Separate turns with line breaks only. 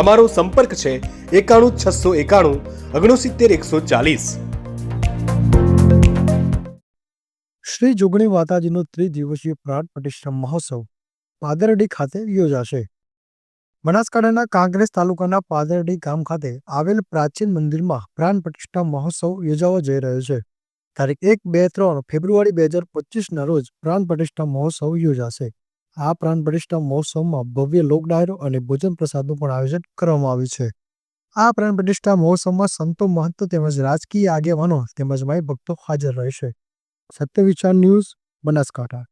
અમારો સંપર્ક છે એકાણું છસો એકાણું ઓગણસિત્તેર એકસો ચાલીસ.
શ્રી જોગણી માતાજીનો ત્રિદિવસીય પ્રાણ પ્રતિષ્ઠા મહોત્સવ પાદરડી ખાતે યોજાશે. બનાસકાંઠાના કાંગ્રેસ તાલુકાના પાદરડી ગામ ખાતે આવેલ પ્રાચીન મંદિરમાં પ્રાણ પ્રતિષ્ઠા મહોત્સવ યોજાવા જઈ રહ્યો છે. તારીખ એક બે ત્રણ ફેબ્રુઆરી બે હજાર પચીસના રોજ પ્રાણ પ્રતિષ્ઠા મહોત્સવ યોજાશે. આ પ્રાણ પ્રતિષ્ઠા મહોત્સવમાં ભવ્ય લોક ડાયરો અને ભોજન પ્રસાદનું પણ આયોજન કરવામાં આવ્યું છે. આ પ્રાણ પ્રતિષ્ઠા મહોત્સવમાં સંતો, મહંતો તેમજ રાજકીય આગેવાનો તેમજ માય ભક્તો હાજર રહેશે. સત્ય વિચાર ન્યૂઝ બનાસકાંઠા.